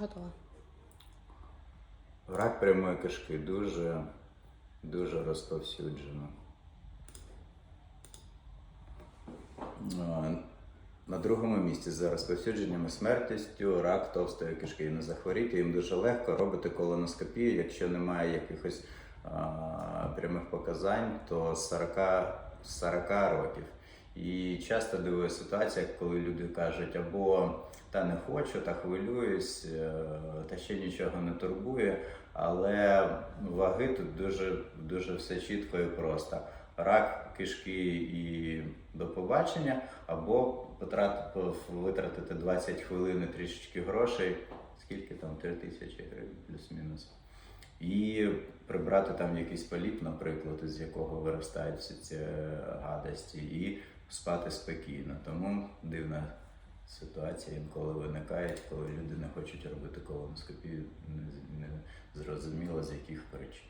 Готова. Рак прямої кишки дуже, дуже розповсюджено. На другому місці за розповсюдженням і смертністю рак товстої кишки. Не захворіти їм дуже легко робити колоноскопію, якщо немає якихось а, прямих показань, то 40, 40 років. І часто дивує ситуація, коли люди кажуть, або та не хочу, та хвилююсь, е, та ще нічого не турбує. Але ваги тут дуже, дуже все чітко і просто. Рак кишки і до побачення, або витратити 20 хвилин трішечки грошей, скільки там 3 тисячі гривень, плюс-мінус. І прибрати там якийсь поліп, наприклад, із якого виростають всі ці гадості, і спати спокійно. Тому дивна ситуація інколи виникає, коли люди не хочуть робити колоноскопію, не, зрозуміло з яких причин.